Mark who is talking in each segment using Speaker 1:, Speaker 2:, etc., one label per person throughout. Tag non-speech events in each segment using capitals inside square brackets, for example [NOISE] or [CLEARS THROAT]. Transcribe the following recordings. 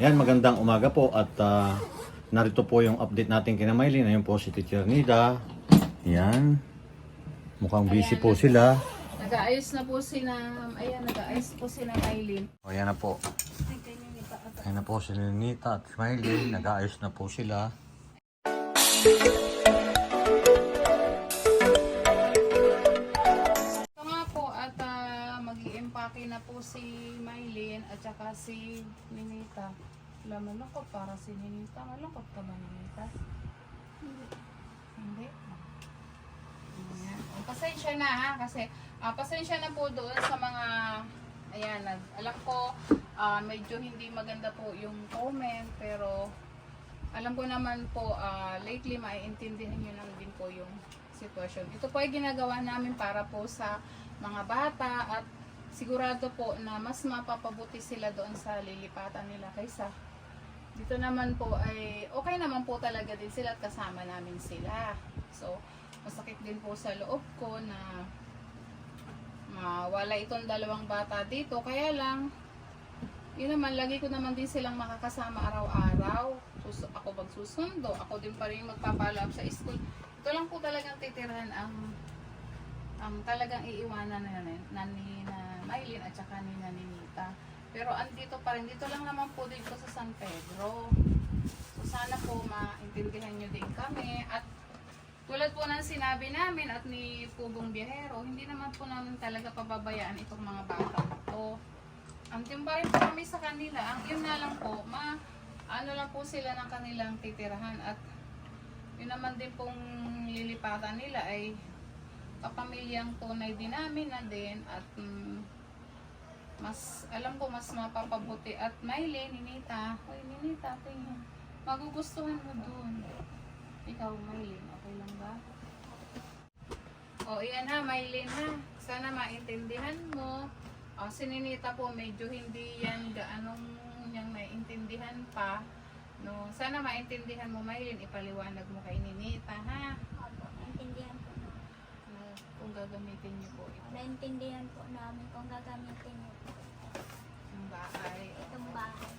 Speaker 1: Ayan, magandang umaga po at ah, narito po yung update natin kina Maylin. Ayun po si Teacher Nida. Ayan. Mukhang busy po sila.
Speaker 2: Nag-aayos na po sila, ayan, nag-aayos po sila Kailin.
Speaker 1: O, ayan na po. Ayan na po si Nita at Maylin. Nag-aayos na po sila.
Speaker 2: Po si Maylin at saka si Ninita. Wala malungkot para si Ninita. Malungkot ka ba Ninita? Hindi. Hindi? Ayan. O, pasensya na ha kasi ah, pasensya na po doon sa mga ayan, alam ko ah, medyo hindi maganda po yung comment pero alam ko naman po ah, lately maiintindihan nyo lang din po yung sitwasyon. Ito po ay ginagawa namin para po sa mga bata at sigurado po na mas mapapabuti sila doon sa lilipatan nila kaysa dito naman po ay okay naman po talaga din sila at kasama namin sila. So, masakit din po sa loob ko na mawala itong dalawang bata dito. Kaya lang, yun naman, lagi ko naman din silang makakasama araw-araw. Sus ako magsusundo, ako din pa rin magpapalo up sa school. Ito lang po talagang titirhan ang ang talagang iiwanan na, na, na na Mylene at saka ni na Ninita. Pero andito pa rin, dito lang naman po dito sa San Pedro. So sana po maintindihan nyo din kami at tulad po ng sinabi namin at ni Pugong Biyahero, hindi naman po namin talaga pababayaan itong mga bata to. Andiyan pa rin po kami sa kanila. Ang yun na lang po, ma, ano lang po sila ng kanilang titirahan at yun naman din pong lilipatan nila ay kapamilyang tunay din namin na din at mm, mas alam ko mas mapapabuti at Mayle, Ninita, oy Ninita, tingin. Magugustuhan mo dun. Ikaw, Maylin, okay lang ba? O, iyan ha, Maylin ha. Sana maintindihan mo. O, si Ninita po, medyo hindi yan gaanong niyang naiintindihan pa. No, sana maintindihan mo, Maylin, ipaliwanag mo kay Ninita, ha?
Speaker 3: Opo, naintindihan po.
Speaker 2: Na, kung gagamitin niyo po ito,
Speaker 3: Naintindihan po namin kung gagamitin niyo po
Speaker 2: bahay.
Speaker 3: itong bahay.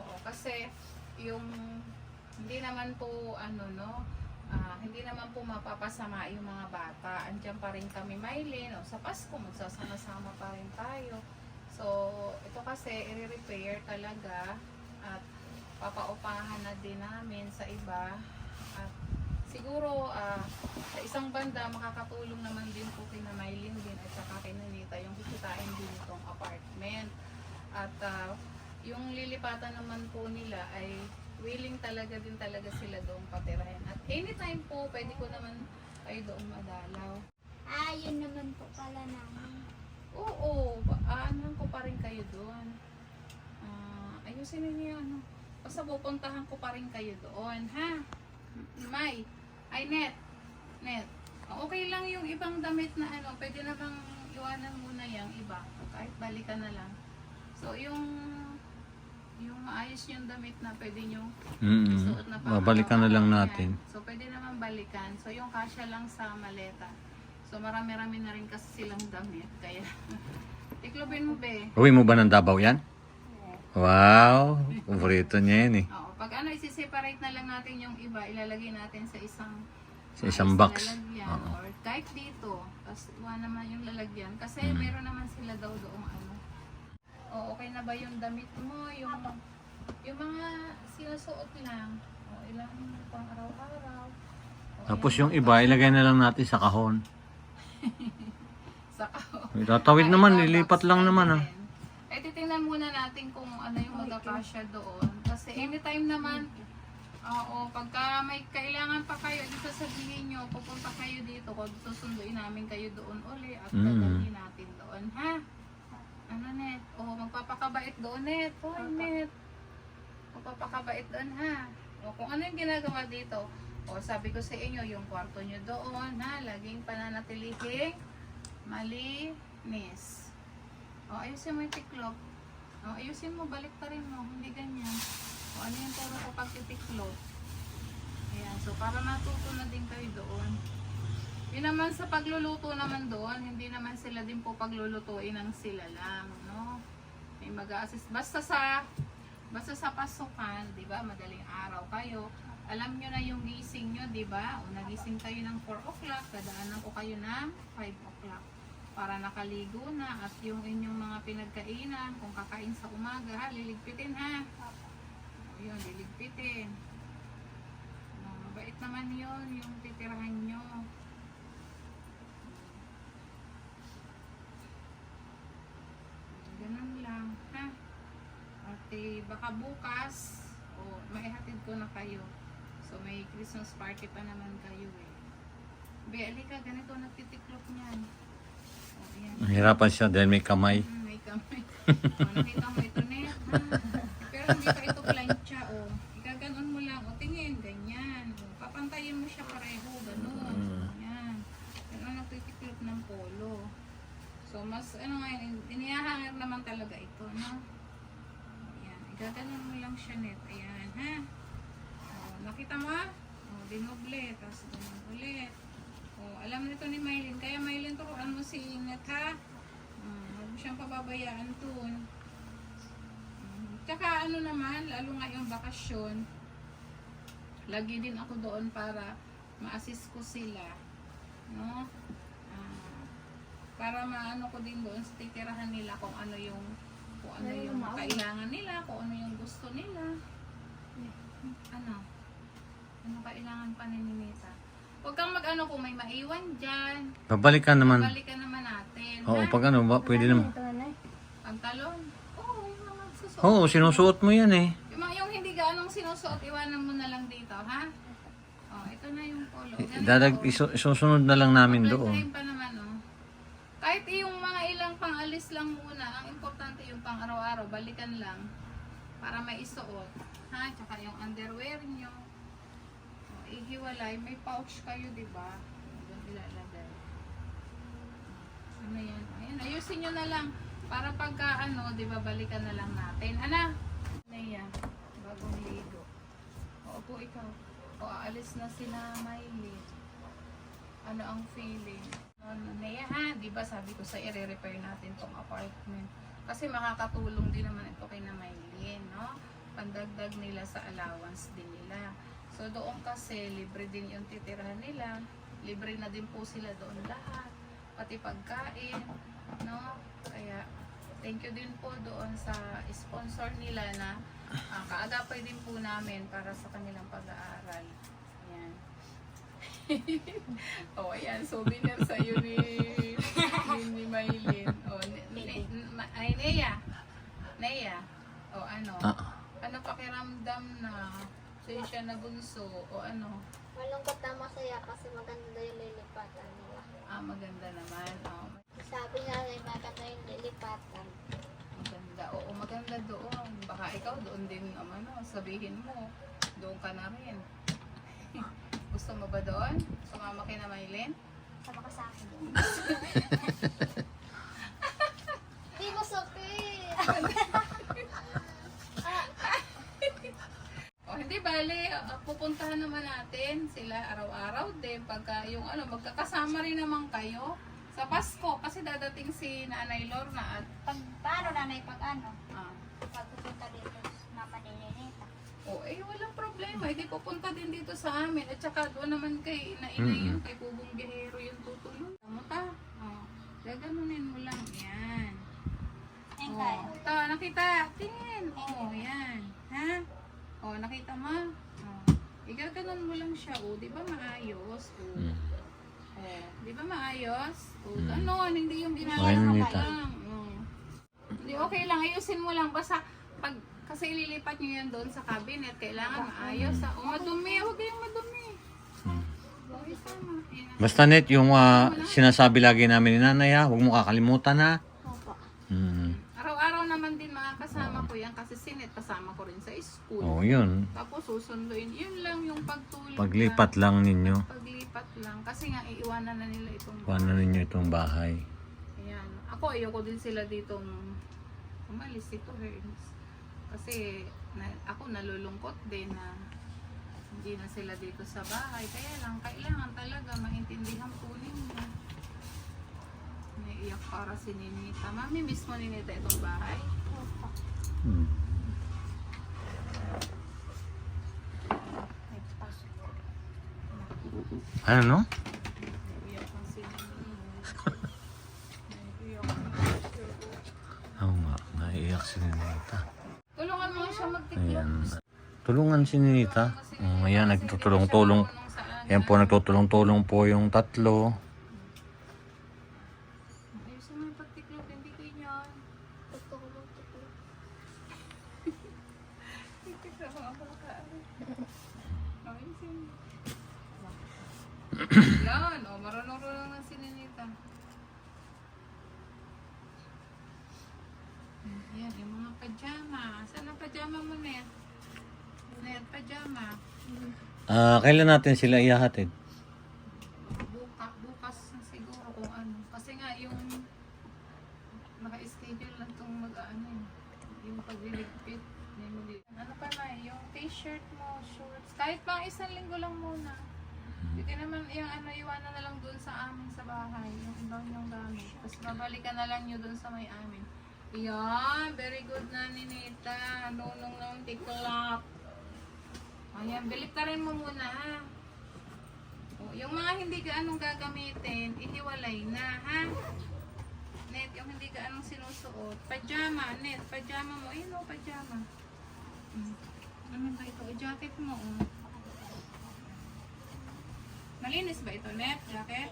Speaker 2: Oo, kasi yung hindi naman po ano no, ah, hindi naman po mapapasama yung mga bata. Andiyan pa rin kami Maylin, o sa Pasko magsasama-sama pa rin tayo. So, ito kasi i-repair talaga at papaupahan na din namin sa iba at siguro ah, sa isang banda makakatulong naman din po kina Maylin din at saka kay Nanita yung kikitain din itong apartment. At ah, yung lilipatan naman po nila ay willing talaga din talaga sila doon patirahin. At anytime po, pwede ko naman kayo doon madalaw.
Speaker 3: Ah, yun naman po pala namin.
Speaker 2: Oo, aanan ko pa rin kayo doon. Ah, ayusin niyo ano. Basta pupuntahan ko pa rin kayo doon, ha? May, ay net, net. Ah, Okay lang yung ibang damit na ano, pwede na bang iwanan muna yung iba, kahit balikan na lang. So, yung yung maayos yung damit na pwede nyo
Speaker 1: Mm
Speaker 2: isuot na pang
Speaker 1: Babalikan na lang natin.
Speaker 2: yan. So, pwede naman balikan. So, yung kasya lang sa maleta. So, marami-rami na rin kasi silang damit. Kaya, [LAUGHS] tiklopin mo, be.
Speaker 1: Uwi mo ba ng Davao yan? Wow! Paborito niya yan eh.
Speaker 2: Oo. Pag ano, isi-separate na lang natin yung iba, ilalagay natin sa isang
Speaker 1: Sa isang box.
Speaker 2: lalagyan.
Speaker 1: Oo.
Speaker 2: Or kahit dito. Tapos, iwan naman yung lalagyan. Kasi,
Speaker 1: Mm.
Speaker 2: meron naman sila daw doong ano. O, okay na ba yung damit mo? Yung, yung mga sinusuot lang. O, ilan mo pang araw-araw.
Speaker 1: Tapos yung iba, ilagay na lang natin sa kahon. [LAUGHS]
Speaker 2: Sa
Speaker 1: Tatawid naman,
Speaker 2: Ay,
Speaker 1: lilipat lang
Speaker 2: na
Speaker 1: naman ah.
Speaker 2: Eh, titingnan muna natin kung ano yung magkakasya doon. Kasi anytime naman, oo, pagka may kailangan pa kayo, dito sabihin nyo, pupunta kayo dito, kung susunduin namin kayo doon uli at
Speaker 1: Mm.
Speaker 2: dadalhin natin doon, ha? Ano, Net? Oo, magpapakabait doon, Net. Hoy, Net. Magpapakabait doon, ha? O, kung ano yung ginagawa dito, o, sabi ko sa inyo, yung kwarto nyo doon, ha? Laging pananatilihing malinis. O, ayusin mo yung tiklop. O, ayusin mo, balik pa rin mo. Hindi ganyan. O, ano yung turo ko pag titiklop. Ayan, so para matuto na din kayo doon. Yun naman sa pagluluto naman doon, hindi naman sila din po paglulutuin ng sila lang, no? May mag-assist. Basta sa Basta sa pasukan, di ba, madaling araw kayo, alam nyo na yung gising nyo, di ba? O nagising kayo ng 4 o'clock, dadaanan ko kayo ng 5 o'clock para nakaligo na at yung inyong mga pinagkainan, kung kakain sa umaga, ha, liligpitin ha. O yun, liligpitin. O, mabait naman yun, yung titirahan nyo. Ganun lang, ha? At eh, baka bukas, o maihatid ko na kayo. So may Christmas party pa naman kayo eh. Be, alika, ganito nagtitiklop niyan. O, ayan.
Speaker 1: Nahirapan siya dahil may kamay.
Speaker 2: Mm, may kamay. o, nakita mo ito net, ha? Pero hindi pa ito plancha, o. Igaganon mo lang, o tingin, ganyan. O, papantayin mo siya pareho, ganun.
Speaker 1: Mm.
Speaker 2: Yan. Ganun nagtitiklop ng polo. So, mas, ano nga, yun, inihahanger naman talaga ito, no? Ayan, igaganon mo lang siya net. Ayan, ha? O, nakita mo? O, dinoble, tapos ganun ulit. O, alam nito ni Maylin. Kaya Maylin, turuan mo si Net, ha? Hmm, huwag mo siyang pababayaan dun. Hmm, Tsaka ano naman, lalo ngayong bakasyon, lagi din ako doon para ma-assist ko sila. No? Ah, para maano ko din doon sa titirahan nila kung ano yung kung ano yung kailangan nila, kung ano yung gusto nila. Ano? Ano kailangan pa ni Ninita? Huwag kang mag-ano kung may maiwan dyan.
Speaker 1: Babalikan naman.
Speaker 2: Balikan naman natin.
Speaker 1: Oo,
Speaker 2: ha?
Speaker 1: pag ano, ba, pwede naman.
Speaker 2: Pantalon? Oo, yung mga susuot.
Speaker 1: Oo, sinusuot mo yan eh.
Speaker 2: Yung, mga, yung hindi gaanong sinusuot, iwanan mo na lang dito, ha? Oh, ito na yung polo. Ganito.
Speaker 1: Dadag, isu- isusunod na lang namin doon.
Speaker 2: time pa naman, oh. Kahit yung mga ilang pang-alis lang muna, ang importante yung pang-araw-araw, balikan lang para may isuot. Ha? Tsaka yung underwear nyo. Oh, ihiwalay. May pouch kayo, di ba? Doon ilalagay. Ano yan? Ayan, ayusin nyo na lang. Para pagka ano, di ba, balikan na lang natin. Ana? Ano yan? Bagong ligo. O, po ikaw. O, aalis na sila Miley. Ano ang feeling? Ano, Nea ha, di ba sabi ko sa i-repair natin tong apartment. Kasi makakatulong din naman ito kay na Maylin, no? Pandagdag nila sa allowance din nila. So doon kasi libre din yung titirahan nila. Libre na din po sila doon lahat. Pati pagkain, no? Kaya thank you din po doon sa sponsor nila na uh, kaagapay din po namin para sa kanilang pag-aaral. [LAUGHS] Oh, ayan. Souvenir sa'yo ni, ni, ni Maylin. Oh, ni, ni, ay, Nea. Nea. O ano?
Speaker 1: Ah.
Speaker 2: Ano pakiramdam na sa'yo siya na bunso? O ano?
Speaker 3: Malungkot na masaya kasi maganda yung lilipatan nila.
Speaker 2: Ah, maganda naman. Oh,
Speaker 3: Sabi nga ay maganda yung lilipatan.
Speaker 2: maganda. Oo, maganda doon. Baka ikaw doon din, um, ano, sabihin mo. Doon ka na rin. Gusto mo ba doon? Sumama kay na Maylin?
Speaker 3: Sama ka sa akin. [LAUGHS] Hindi masakit. [LAUGHS]
Speaker 2: O hindi bale, uh, pupuntahan naman natin sila araw-araw din pagka yung ano, magkakasama rin naman kayo sa Pasko kasi dadating si Nanay Lorna at
Speaker 3: Pag, paano nanay pag ano?
Speaker 2: ah,
Speaker 3: Pag pupunta dito mama ni Ninita.
Speaker 2: o eh problema, hindi pupunta din dito sa amin at saka doon naman kay Inaina
Speaker 1: Mm-mm.
Speaker 2: yung kay Bubong Bihero yung tutulong. Tama ka? O, gaganunin mo lang. Yan. Oh, ito, nakita. Tingin. Oh, yan. Ha? Oh, nakita mo? Oh. Igaganon mo lang siya. Oh, di ba maayos? Oh.
Speaker 1: Hmm.
Speaker 2: Oh, di ba maayos? Oh,
Speaker 1: Mm.
Speaker 2: ganon. Hindi yung ginagawa
Speaker 1: Ninita.
Speaker 2: lang. Oh. Hindi, okay lang. Ayusin mo lang. Basta, pag, kasi ililipat nyo yan doon sa cabinet, kailangan maayos. Ha? Oh, madumi. Huwag kayong madumi.
Speaker 1: Hmm. Basta net, yung ah, sinasabi lagi namin ni nanay ha, huwag mo kakalimutan ha. Hmm.
Speaker 2: Araw-araw naman din mga kasama ko yan kasi sinet kasama ko rin sa school.
Speaker 1: Oo, yun.
Speaker 2: Tapos susunduin. Yun lang yung pagtulog.
Speaker 1: Paglipat lang ninyo.
Speaker 2: Paglipat lang. Kasi nga iiwanan na nila itong
Speaker 1: Paano ninyo itong bahay?
Speaker 2: Ayan. Ako ayoko din sila ditong umalis dito Herns. Kasi na, ako nalulungkot din na hindi na sila dito sa bahay. Kaya lang, kailangan talaga maintindihan po ninyo. Naiiyak para si Ninita. Mami, miss mo Ninita itong bahay?
Speaker 3: Opo.
Speaker 1: Hmm. Ano?
Speaker 2: Tulungan
Speaker 1: si Ninita. Um, ayan, nagtutulong-tulong. Ayan po, nagtutulong-tulong po yung tatlo. [LAUGHS] [CLEARS THROAT]
Speaker 2: Yan, o, marunong-runong na si Ninita. Yan, yung mga pajama. Saan ang pajama mo, Net? Net, pajama.
Speaker 1: Ah, kailan natin sila ihahatid?
Speaker 2: Buka, bukas na siguro kung ano. Kasi nga yung naka-schedule lang itong mag-ano eh. Yung pagliligpit. May Ano pa na yung t-shirt mo, shorts. Kahit pang isang linggo lang muna. Hindi naman yung ano, iwanan na lang doon sa amin sa bahay. Yung ibang yung gamit. Tapos babalikan na lang nyo doon sa may amin. Yan, very good na ni Nita. Nunong ng tiklap. Ayan, biliktarin mo muna ha. O, yung mga hindi ka anong gagamitin, ihiwalay na, ha? Net, yung hindi ka anong sinusuot. Pajama, net, pajama mo. Ayun o, pajama. Hmm. Ano ba ito? Jacket mo, o. Malinis ba ito, net? Jacket?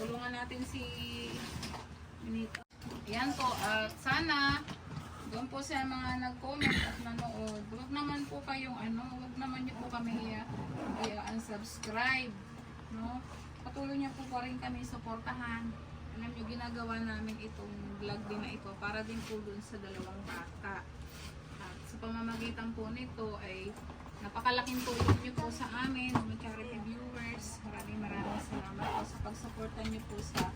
Speaker 2: Tulungan natin si Minito. Ayan po, at sana doon po sa mga nag-comment at nanood, huwag naman po kayong ano, huwag naman niyo po kami i-unsubscribe. No? Patuloy niyo po pa rin kami suportahan. Alam niyo, ginagawa namin itong vlog din na ito para din po dun sa dalawang bata. At sa pamamagitan po nito ay napakalaking tulong niyo po sa amin, mga charity viewers. Maraming maraming salamat po sa pagsuporta niyo po sa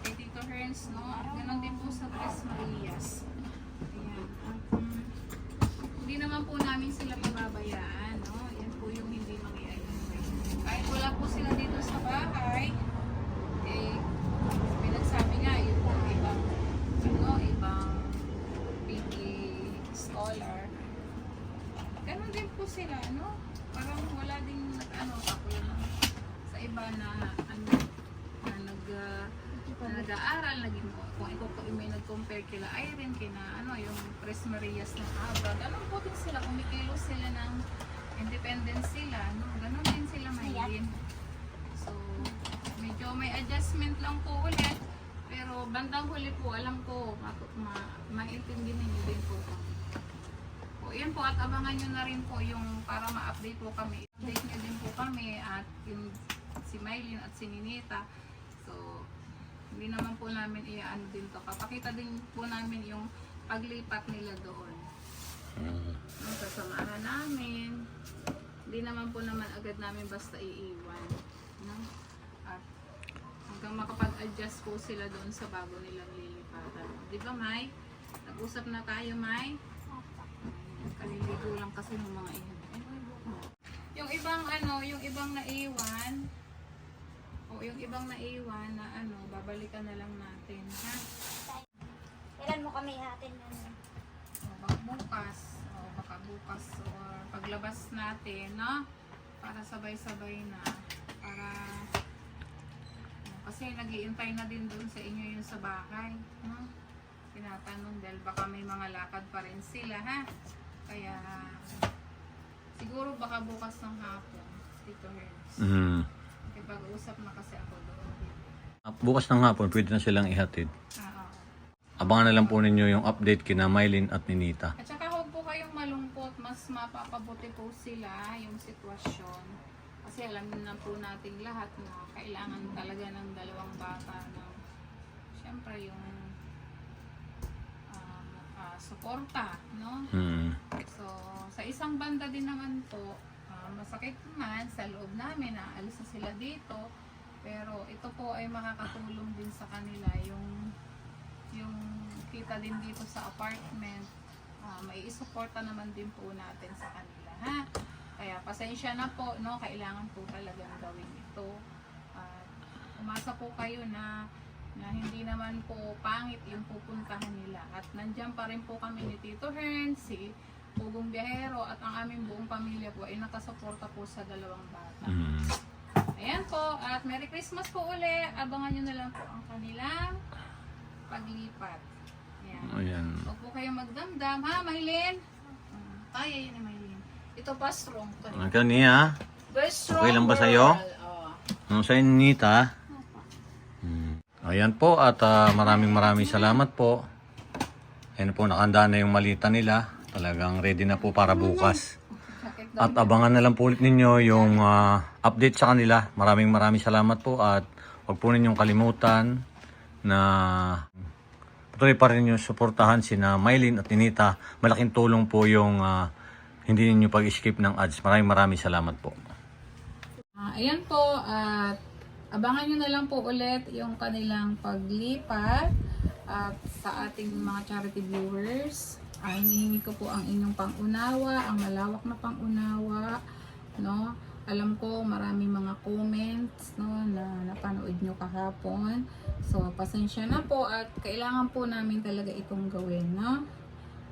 Speaker 2: kay Tito no? At ganoon din po sa Tres Marias. Ayan. At, um, hindi naman po namin sila pababayaan, no? Yan po yung hindi mangyayari. Kahit wala po sila dito sa bahay, eh, pinagsabi nga, yun po, ibang, ano, ibang PG scholar. Ganon din po sila, no? Parang wala din, ano, katulad ng sa iba na, ano, na nag, ah, na nag-aaral, naging, kung ikaw po may nag-compare kila Irene, kina ano, yung Marias ng Abra, ganun po din sila, kumikilos sila ng independence sila, no? Ganun din sila mahihin. So, medyo may adjustment lang po ulit, pero bandang huli po, alam ko, ma, ma, maintindihan niyo din po kami. Po, yan po, at abangan nyo na rin po yung para ma-update po kami. Update nyo din po kami at yung si Mylene at si Ninita. So, hindi naman po namin i-ano din to. Papakita din po namin yung paglipat nila doon.
Speaker 1: Mm.
Speaker 2: Sasamahan namin. Hindi naman po naman agad namin basta iiwan. No? At hanggang makapag-adjust po sila doon sa bago nilang lilipatan. Di ba, Mai? Nag-usap na tayo? Ayan, Kaliligo lang kasi ng mga iyan. May. Yung ibang ano, yung ibang naiwan, o yung ibang naiwan na ano, babalikan na lang natin, ha?
Speaker 3: Kailan mo kami hatin ano?
Speaker 2: Bukas, o baka bukas or paglabas natin, no? Para sabay-sabay na. Para o, kasi nagiintay na din doon sa inyo yung sa bahay, no? Tinatanong dahil baka may mga lakad pa rin sila, ha? Kaya siguro baka bukas ng hapon, Tito Herns.
Speaker 1: Mm.
Speaker 2: Kaya pag-uusap na kasi ako doon.
Speaker 1: Bukas ng hapon, pwede na silang ihatid.
Speaker 2: Ah.
Speaker 1: Abangan na lang po ninyo yung update kina Mylene at Ninita.
Speaker 2: At saka huwag po kayong malungkot, mas mapapabuti po sila yung sitwasyon. Kasi alam na po nating lahat na kailangan talaga ng dalawang bata ng syempre yung um, ah, suporta, no?
Speaker 1: Mm.
Speaker 2: So, sa isang banda din naman po, ah, masakit naman sa loob namin na alis na sila dito. Pero ito po ay makakatulong din sa kanila yung yung kita din dito sa apartment. ah, may isuporta naman din po natin sa kanila, ha? Kaya pasensya na po, no? Kailangan po talagang gawin ito. At umasa po kayo na na hindi naman po pangit yung pupuntahan nila. At nandyan pa rin po kami ni Tito Hearn, si Pugong biyahero at ang aming buong pamilya po ay nakasuporta po sa dalawang bata.
Speaker 1: Mm.
Speaker 2: Ayan po, at Merry Christmas po uli. Abangan nyo na lang po ang kanilang paglipat. Ayan.
Speaker 1: Ayan.
Speaker 2: Huwag po kayong magdamdam, ha, Maylin? Mm, Kaya yun ni Maylin. Ito pa strong to.
Speaker 1: Ang kaniya.
Speaker 2: Very strong
Speaker 1: Okay lang ba sa'yo?
Speaker 2: girl. Oh.
Speaker 1: Ano sa inyo, Nita? Hmm. Ayan po at ah, maraming maraming salamat po. Ayan po, nakanda na yung malita nila. Talagang ready na po para bukas.
Speaker 2: Sakit daw.
Speaker 1: At abangan na lang po ulit ninyo yung ah, update sa kanila. Maraming maraming salamat po at huwag po ninyong kalimutan na patuloy pa rin yung suportahan sina Mylene at Ninita. Malaking tulong po yung ah, hindi ninyo pag-skip ng ads. Maraming maraming salamat po.
Speaker 2: Ah, ayan po, at abangan nyo na lang po ulit yung kanilang paglipat at sa ating mga charity viewers. Ay, hinihingi ko po ang inyong pangunawa, ang malawak na pangunawa, no? Alam ko marami mga comments no na napanood nyo kahapon. So pasensya na po at kailangan po namin talaga itong gawin, no?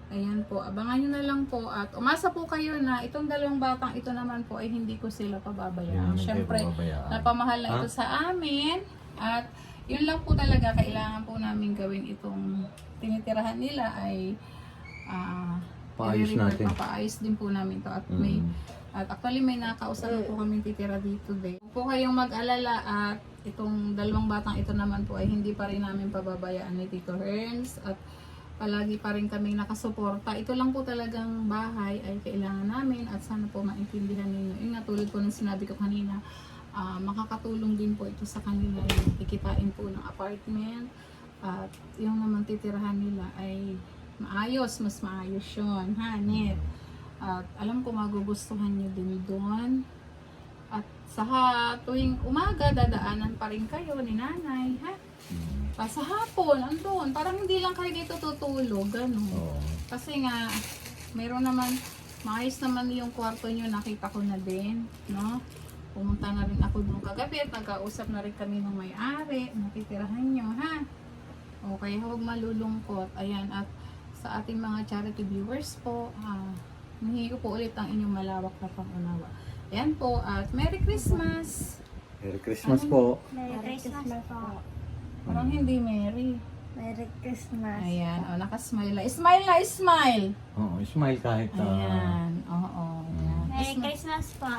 Speaker 2: Ayan po, abangan nyo na lang po at umasa po kayo na itong dalawang batang ito naman po ay hindi ko sila pababayaan. Siyempre, napamahal na ito sa amin at yun lang po talaga kailangan po namin gawin itong tinitirahan nila ay ah
Speaker 1: Paayos natin.
Speaker 2: Papaayos din po namin to at may
Speaker 1: Mm.
Speaker 2: At actually may nakausap na po kami titira dito din. Huwag po kayong mag-alala at itong dalawang batang ito naman po ay hindi pa rin namin pababayaan ni Tito Herns at palagi pa rin kaming nakasuporta. Ito lang po talagang bahay ay kailangan namin at sana po maintindihan ninyo. Yung nga tulad po ng sinabi ko kanina, ah, makakatulong din po ito sa kanila yung kikitain po ng apartment at yung naman titirahan nila ay maayos, mas maayos yun, ha, Net? At alam ko magugustuhan nyo din doon. At sa ha- tuwing umaga, dadaanan pa rin kayo ni nanay, ha? Pa sa hapon, andun. Parang hindi lang kayo dito tutulog, gano'n.
Speaker 1: Oo.
Speaker 2: Kasi nga, meron naman, maayos naman yung kwarto nyo, nakita ko na din, no? Pumunta na rin ako doon kagabi at nagkausap na rin kami ng may-ari, natitirahan nyo, ha? O kaya huwag malulungkot. Ayan, at sa ating mga charity viewers po, ah, hinihingi ko po ulit ang inyong malawak na pangunawa. Ayan po, at Merry Christmas!
Speaker 1: Merry Christmas po.
Speaker 3: Merry Christmas po.
Speaker 2: Parang hindi Merry.
Speaker 3: Merry Christmas.
Speaker 2: Ayan, o, nakasmile na. Smile na, smile!
Speaker 1: Oo, smile kahit ah,
Speaker 2: Ayan, oo. Ayan.
Speaker 3: Merry Christmas po.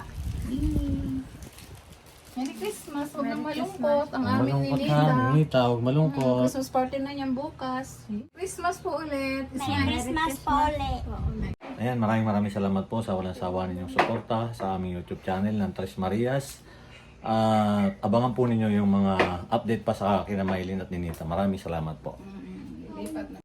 Speaker 2: Mm. Merry Christmas. Huwag nang malungkot. Ang
Speaker 1: Huwag
Speaker 2: aming
Speaker 1: malungkot
Speaker 2: Ninita.
Speaker 1: ha, Nita, huwag malungkot.
Speaker 2: Christmas party na niyan bukas. Christmas po ulit. It's
Speaker 3: Merry. Christmas po ulit.
Speaker 1: Ayan, maraming maraming salamat po sa walang sawa ninyong suporta sa aming YouTube channel ng Tres Marias. At abangan po ninyo yung mga update pa sa kina Maylin at Ninita. Maraming salamat po.
Speaker 2: Mm, Lilipat na.